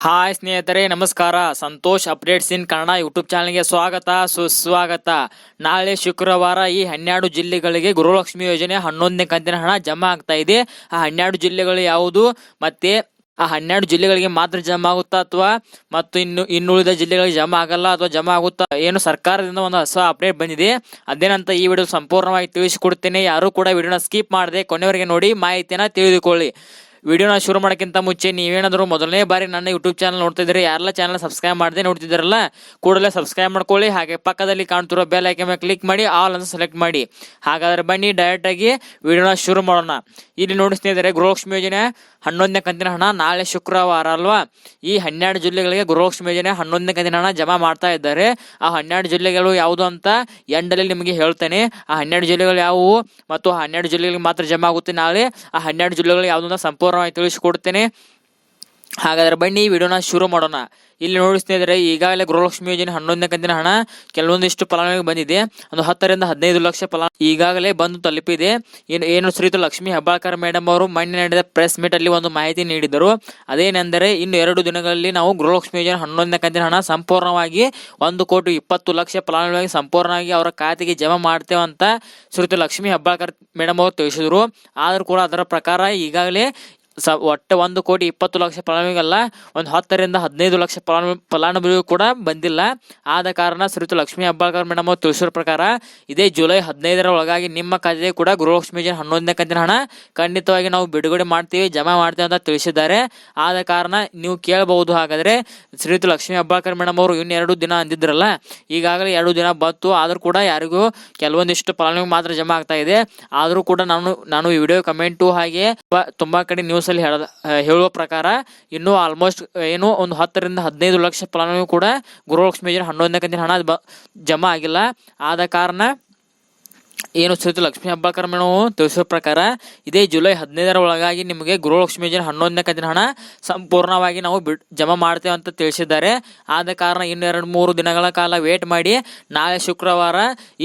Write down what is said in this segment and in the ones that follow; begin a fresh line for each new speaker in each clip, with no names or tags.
Hi ಸ್ನೇಹಿತರೆ, ನಮಸ್ಕಾರ. Santosh updates in Kannada YouTube ಚಾನಲ್ಗೆ ಸ್ವಾಗತ, ಸುಸ್ವಾಗತ. ನಾಳೆ ಶುಕ್ರವಾರ ಈ ಹನ್ನೆರಡು ಜಿಲ್ಲೆಗಳಿಗೆ ಗುರುಲಕ್ಷ್ಮಿ ಯೋಜನೆ ಹನ್ನೊಂದನೇ ಕಂತಿನ ಹಣ ಜಮಾ ಆಗ್ತಾ ಇದೆ. ಆ ಹನ್ನೆರಡು ಜಿಲ್ಲೆಗಳು ಯಾವುದು? ಮತ್ತೆ ಆ ಹನ್ನೆರಡು ಜಿಲ್ಲೆಗಳಿಗೆ ಮಾತ್ರ ಜಮಾ ಆಗುತ್ತಾ ಅಥವಾ ಮತ್ತು ಇನ್ನು ಇನ್ನುಳಿದ ಜಿಲ್ಲೆಗಳಿಗೆ ಜಮಾ ಆಗಲ್ಲ ಅಥವಾ ಜಮಾ ಆಗುತ್ತಾ ಏನು ಸರ್ಕಾರದಿಂದ ಒಂದು ಹೊಸ ಅಪ್ಡೇಟ್ ಬಂದಿದೆ. ಅದೇನಂತ ಈ ವಿಡಿಯೋ ಸಂಪೂರ್ಣವಾಗಿ ತಿಳಿಸಿಕೊಡ್ತೇನೆ. ಯಾರು ಕೂಡ ವಿಡಿಯೋನ ಸ್ಕಿಪ್ ಮಾಡದೆ ಕೊನೆಯವರೆಗೆ ನೋಡಿ ಮಾಹಿತಿಯನ್ನು ತಿಳಿದುಕೊಳ್ಳಿ. ವಿಡಿಯೋನ ಶುರು ಮಾಡೋಕ್ಕಿಂತ ಮುಂಚೆ ನೀವೇನಾದರೂ ಮೊದಲನೇ ಬಾರಿ ನನ್ನ ಯೂಟ್ಯೂಬ್ ಚಾನಲ್ ನೋಡ್ತಿದ್ರೆ ಯಾರೆಲ್ಲ ಚಾನಲ್ ಸಬ್ಸ್ಕ್ರೈಬ್ ಮಾಡದೆ ನೋಡ್ತಿದ್ದಾರಲ್ಲ, ಕೂಡಲೇ ಸಬ್ಸ್ಕ್ರೈಬ್ ಮಾಡ್ಕೊಳ್ಳಿ. ಹಾಗೆ ಪಕ್ಕದಲ್ಲಿ ಕಾಣ್ತಿರೋ ಬೆಲ್ ಐಕೆ ಮೇಲೆ ಕ್ಲಿಕ್ ಮಾಡಿ ಆಲ್ ಅಂತ ಸೆಲೆಕ್ಟ್ ಮಾಡಿ. ಹಾಗಾದ್ರೆ ಬನ್ನಿ ಡೈರೆಕ್ಟಾಗಿ ವಿಡಿಯೋನ ಶುರು ಮಾಡೋಣ. ಇಲ್ಲಿ ನೋಡಿ ಸ್ನೇಹಿತರೆ, ಗೃಹಲಕ್ಷ್ಮಿ ಯೋಜನೆ ಹನ್ನೊಂದನೇ ಕಂತಿನ ಹಣ ನಾಳೆ ಶುಕ್ರವಾರ ಅಲ್ವಾ? ಈ ಹನ್ನೆರಡು ಜಿಲ್ಲೆಗಳಿಗೆ ಗೃಹಲಕ್ಷ್ಮಿ ಯೋಜನೆ ಹನ್ನೊಂದನೇ ಕಂತಿನ ಹಣ ಜಮಾ ಮಾಡ್ತಾ ಇದ್ದಾರೆ. ಆ ಹನ್ನೆರಡು ಜಿಲ್ಲೆಗಳು ಯಾವುದು ಅಂತ ಎಂಡಲ್ಲಿ ನಿಮಗೆ ಹೇಳ್ತೇನೆ. ಆ ಹನ್ನೆರಡು ಜಿಲ್ಲೆಗಳು ಯಾವುವು? ಮತ್ತು ಆ ಹನ್ನೆರಡು ಜಿಲ್ಲೆಗಳಿಗೆ ಮಾತ್ರ ಜಮಾ ಆಗುತ್ತೆ ನಾಳೆ. ಆ ಹನ್ನೆರಡು ಜಿಲ್ಲೆಗಳು ಯಾವುದು ಅಂತ ಸಂಪೂರ್ಣವಾಗಿ ತಿಳಿಸಿಕೊಡ್ತೇನೆ. ಹಾಗಾದ್ರೆ ಬನ್ನಿ ವಿಡಿಯೋನ ಶುರು ಮಾಡೋಣ. ಇಲ್ಲಿ ನೋಡಿ ಸ್ನೇಹಿತರೆ, ಈಗಾಗಲೇ ಗೃಹಲಕ್ಷ್ಮಿ ಯೋಜನೆ ಹನ್ನೊಂದನೇ ಕಂತಿನ ಹಣ ಕೆಲವೊಂದಿಷ್ಟು ಫಲಾನುಭವಿಗೆ ಬಂದಿದೆ. ಒಂದು ಹತ್ತರಿಂದ ಹದಿನೈದು ಲಕ್ಷ ಫಲ ಈಗಾಗಲೇ ಬಂದು ತಲುಪಿದೆ. ಏನು ಏನು ಶ್ರೀತು ಲಕ್ಷ್ಮಿ ಹೆಬ್ಬಾಳ್ಕರ್ ಮೇಡಮ್ ಅವರು ಮೊನ್ನೆ ನಡೆದ ಪ್ರೆಸ್ ಮೀಟ್ ಅಲ್ಲಿ ಒಂದು ಮಾಹಿತಿ ನೀಡಿದರು ಅದೇನೆಂದರೆ, ಇನ್ನು ಎರಡು ದಿನಗಳಲ್ಲಿ ನಾವು ಗೃಹಲಕ್ಷ್ಮಿ ಯೋಜನೆ ಹನ್ನೊಂದನೇ ಕಂತಿನ ಹಣ ಸಂಪೂರ್ಣವಾಗಿ ಒಂದು ಕೋಟಿ ಇಪ್ಪತ್ತು ಲಕ್ಷ ಫಲಾನುಭವಿಗೆ ಸಂಪೂರ್ಣವಾಗಿ ಅವರ ಖಾತೆಗೆ ಜಮಾ ಮಾಡ್ತೇವೆ ಅಂತ ಶ್ರೀತು ಲಕ್ಷ್ಮಿ ಹೆಬ್ಬಾಳ್ಕರ್ ಮೇಡಮ್ ಅವರು ತಿಳಿಸಿದರು. ಆದರೂ ಕೂಡ ಅದರ ಪ್ರಕಾರ ಈಗಾಗಲೇ ಸ ಒಟ್ಟು ಒಂದು ಕೋಟಿ ಇಪ್ಪತ್ತು ಲಕ್ಷ ಫಲಾನುಭವಿಗಲ್ಲ, ಒಂದು ಹತ್ತರಿಂದ ಹದಿನೈದು ಲಕ್ಷ ಫಲಾನು, ಫಲಾನುಭವಿಗೂ ಕೂಡ ಬಂದಿಲ್ಲ. ಆದ ಕಾರಣ ಶ್ರೀತು ಲಕ್ಷ್ಮೀ ಹೆಬ್ಬಾಳ್ಕರ್ ಮೇಡಮ್ ಅವರು ತಿಳಿಸಿರೋ ಪ್ರಕಾರ ಇದೇ ಜುಲೈ ಹದಿನೈದರ ಒಳಗಾಗಿ ನಿಮ್ಮ ಖಾತೆಗೆ ಕೂಡ ಗೃಹಲಕ್ಷ್ಮಿ ಯೋಜನೆ ಹನ್ನೊಂದನೇ ಕಂತಿನ ಹಣ ಖಂಡಿತವಾಗಿ ನಾವು ಬಿಡುಗಡೆ ಮಾಡ್ತೀವಿ, ಜಮಾ ಮಾಡ್ತೀವಿ ಅಂತ ತಿಳಿಸಿದ್ದಾರೆ. ಆದ ಕಾರಣ ನೀವು ಕೇಳಬಹುದು ಹಾಗಾದರೆ ಶ್ರೀತು ಲಕ್ಷ್ಮೀ ಹೆಬ್ಬಾಳ್ಕರ್ ಮೇಡಮ್ ಅವರು ಇನ್ನೆರಡು ದಿನ ಅಂದಿದ್ರಲ್ಲ, ಈಗಾಗಲೇ ಎರಡು ದಿನ ಬಂತು. ಆದರೂ ಕೂಡ ಯಾರಿಗೂ ಕೆಲವೊಂದಿಷ್ಟು ಫಲಾನುಭವಿ ಮಾತ್ರ ಜಮಾ ಆಗ್ತಾ ಇದೆ. ಆದರೂ ಕೂಡ ನಾನು ನಾನು ವಿಡಿಯೋ ಕಮೆಂಟು ಹಾಗೆ ತುಂಬಾ ಕಡೆ ನ್ಯೂಸ್ ಅಲ್ಲಿ ಹೇಳ್ದ ಹೇಳುವ ಪ್ರಕಾರ ಇನ್ನೂ ಆಲ್ಮೋಸ್ಟ್ ಏನು ಒಂದು ಹತ್ತರಿಂದ ಹದಿನೈದು ಲಕ್ಷ ಫಲಾನುಭವಿ ಕೂಡ ಗೃಹಲಕ್ಷ್ಮಿ ಯೋಜನೆ ಹನ್ನೊಂದನೇ ಕಂತಿನ ಹಣ ಜಮಾ ಆಗಿಲ್ಲ. ಆದ ಕಾರಣ ಏನು ಶ್ರೀಯುತ ಲಕ್ಷ್ಮೀ ಹಬ್ಬ ಮೇಡಮ್ ತಿಳಿಸೋ ಪ್ರಕಾರ, ಇದೇ ಜುಲೈ ಹದಿನೈದರ ಒಳಗಾಗಿ ನಿಮಗೆ ಗೃಹಲಕ್ಷ್ಮಿ ಯೋಜನೆ ಹನ್ನೊಂದನೇ ಕಂತಿನ ಹಣ ಸಂಪೂರ್ಣವಾಗಿ ನಾವು ಬಿಡ್, ಜಮಾ ಮಾಡ್ತೇವೆ ಅಂತ ತಿಳಿಸಿದ್ದಾರೆ. ಆದ ಕಾರಣ ಇನ್ನು ಎರಡು ಮೂರು ದಿನಗಳ ಕಾಲ ವೇಟ್ ಮಾಡಿ, ನಾಳೆ ಶುಕ್ರವಾರ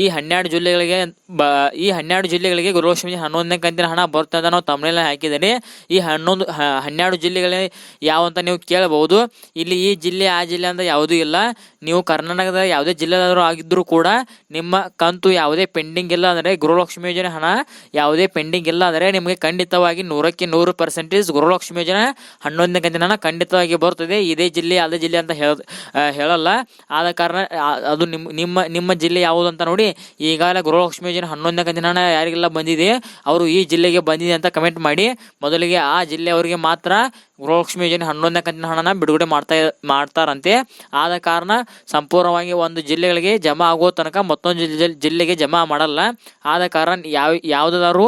ಈ ಹನ್ನೆರಡು ಜಿಲ್ಲೆಗಳಿಗೆ ಬ, ಈ ಹನ್ನೆರಡು ಜಿಲ್ಲೆಗಳಿಗೆ ಗೃಹಲಕ್ಷ್ಮಿ ಯೋಜನೆ ಹನ್ನೊಂದನೇ ಕಂತಿನ ಹಣ ಬರುತ್ತೆ ಅಂತ ನಾವು ತಮ್ಮನೆಲ್ಲ ಹಾಕಿದ್ದೇನೆ. ಈ ಹನ್ನೊಂದು ಹನ್ನೆರಡು ಜಿಲ್ಲೆಗಳೇ ಯಾವ ಅಂತ ನೀವು ಕೇಳಬಹುದು. ಇಲ್ಲಿ ಈ ಜಿಲ್ಲೆ, ಆ ಜಿಲ್ಲೆ ಅಂತ ಯಾವುದೂ ಇಲ್ಲ. ನೀವು ಕರ್ನಾಟಕದ ಯಾವುದೇ ಜಿಲ್ಲೆಯಾದರೂ ಆಗಿದ್ದರೂ ಕೂಡ ನಿಮ್ಮ ಕಂತು ಯಾವುದೇ ಪೆಂಡಿಂಗ್ ಇಲ್ಲ ಅಂದರೆ ಗೃಹಲಕ್ಷ್ಮಿ ಯೋಜನೆ ಹಣ ಯಾವುದೇ ಪೆಂಡಿಂಗ್ ಇಲ್ಲ ಅಂದರೆ ನಿಮಗೆ ಖಂಡಿತವಾಗಿ ನೂರಕ್ಕೆ ನೂರು ಪರ್ಸೆಂಟೇಜ್ ಗೃಹಲಕ್ಷ್ಮಿ ಯೋಜನೆ ಹನ್ನೊಂದನೇ ಕಂತಿನ ಹಣ ಖಂಡಿತವಾಗಿ ಬರ್ತದೆ ಇದೇ ಜಿಲ್ಲೆ, ಅದೇ ಜಿಲ್ಲೆ ಅಂತ ಹೇಳ ಹೇಳಲ್ಲ. ಆದ ಕಾರಣ ಅದು ನಿಮ್ಮ ನಿಮ್ಮ ನಿಮ್ಮ ಜಿಲ್ಲೆ ಯಾವುದು ಅಂತ ನೋಡಿ, ಈಗಾಗಲೇ ಗೃಹಲಕ್ಷ್ಮಿ ಯೋಜನೆ ಹನ್ನೊಂದನೇ ಕಂತಿನ ಹಣ ಯಾರಿಗೆಲ್ಲ ಬಂದಿದೆ, ಅವರು ಈ ಜಿಲ್ಲೆಗೆ ಬಂದಿದೆ ಅಂತ ಕಮೆಂಟ್ ಮಾಡಿ, ಮೊದಲಿಗೆ ಆ ಜಿಲ್ಲೆಯವರಿಗೆ ಮಾತ್ರ ಗೃಹಲಕ್ಷ್ಮಿ ಯೋಜನೆ ಹನ್ನೊಂದನೇ ಕಂತಿನ ಹಣನ ಬಿಡುಗಡೆ ಮಾಡ್ತಾ, ಮಾಡ್ತಾರಂತೆ. ಆದ ಕಾರಣ ಸಂಪೂರ್ಣವಾಗಿ ಒಂದು ಜಿಲ್ಲೆಗಳಿಗೆ ಜಮಾ ಆಗೋ ತನಕ ಮತ್ತೊಂದು ಜಿಲ್ಲೆ, ಜಿಲ್ಲೆಗೆ ಜಮಾ ಮಾಡಲ್ಲ. ಆದ ಕಾರಣ ಯಾವ ಯಾವುದಾದ್ರು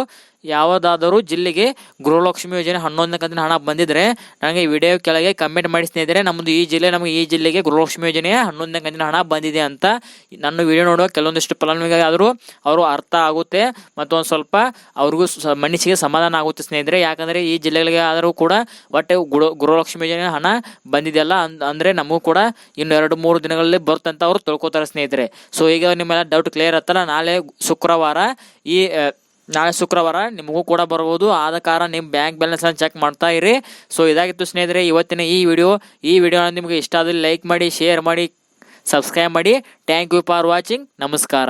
ಯಾವುದಾದರೂ ಜಿಲ್ಲೆಗೆ ಗೃಹಲಕ್ಷ್ಮಿ ಯೋಜನೆ ಹನ್ನೊಂದನೇ ಕಂತಿನ ಹಣ ಬಂದಿದ್ರೆ ನನಗೆ ವಿಡಿಯೋ ಕೆಳಗೆ ಕಮೆಂಟ್ ಮಾಡಿ ಸ್ನೇಹಿತರೆ, ನಮ್ಮದು ಈ ಜಿಲ್ಲೆ, ನಮಗೆ ಈ ಜಿಲ್ಲೆಗೆ ಗೃಹಲಕ್ಷ್ಮಿ ಯೋಜನೆಯ ಹನ್ನೊಂದನೇ ಕಂತಿನ ಹಣ ಬಂದಿದೆ ಅಂತ ನನ್ನ ವಿಡಿಯೋ ನೋಡುವ ಕೆಲವೊಂದಿಷ್ಟು ಫಲಾನುಭವಿಗಾದರೂ ಅವರು ಅರ್ಥ ಆಗುತ್ತೆ ಮತ್ತು ಒಂದು ಸ್ವಲ್ಪ ಅವ್ರಿಗೂ ಮನಸ್ಸಿಗೆ ಸಮಾಧಾನ ಆಗುತ್ತೆ ಸ್ನೇಹಿತರೆ. ಯಾಕಂದರೆ ಈ ಜಿಲ್ಲೆಗಳಿಗೆ ಆದರೂ ಕೂಡ ಒಟ್ಟೆ ಗುರು ಗೃಹಲಕ್ಷ್ಮಿ ಯೋಜನೆ ಹಣ ಬಂದಿದೆಯಲ್ಲ ಅಂದ್ ಅಂದರೆ ನಮಗೂ ಕೂಡ ಇನ್ನು ಎರಡು ಮೂರು ದಿನಗಳಲ್ಲಿ ಬರುತ್ತಂತ ಅವರು ತಿಳ್ಕೊತಾರೆ ಸ್ನೇಹಿತರೆ. ಸೊ ಈಗ ನಿಮ್ಮೆಲ್ಲ ಡೌಟ್ ಕ್ಲಿಯರ್ ಆಗ್ತಲ್ಲ ನಾಳೆ ಶುಕ್ರವಾರ ಈ ನಾಳೆ ಶುಕ್ರವಾರ ನಿಮಗೂ ಕೂಡ ಬರ್ಬೋದು. ಆದ ಕಾರಣ ನಿಮ್ಮ ಬ್ಯಾಂಕ್ ಬ್ಯಾಲೆನ್ಸ್ ಅನ್ನು ಚೆಕ್ ಮಾಡ್ತಾ ಇರಿ. ಸೊ ಇದಾಗಿತ್ತು ಸ್ನೇಹಿತರೆ, ಇವತ್ತಿನ ಈ ವಿಡಿಯೋ ಈ ವಿಡಿಯೋ ನಿಮಗೆ ಇಷ್ಟ ಆದರೆ ಲೈಕ್ ಮಾಡಿ ಶೇರ್ ಮಾಡಿ ಸಬ್ಸ್ಕ್ರೈಬ್ ಮಾಡಿ. ಥ್ಯಾಂಕ್ ಯು ಫಾರ್ ವಾಚಿಂಗ್ ನಮಸ್ಕಾರ.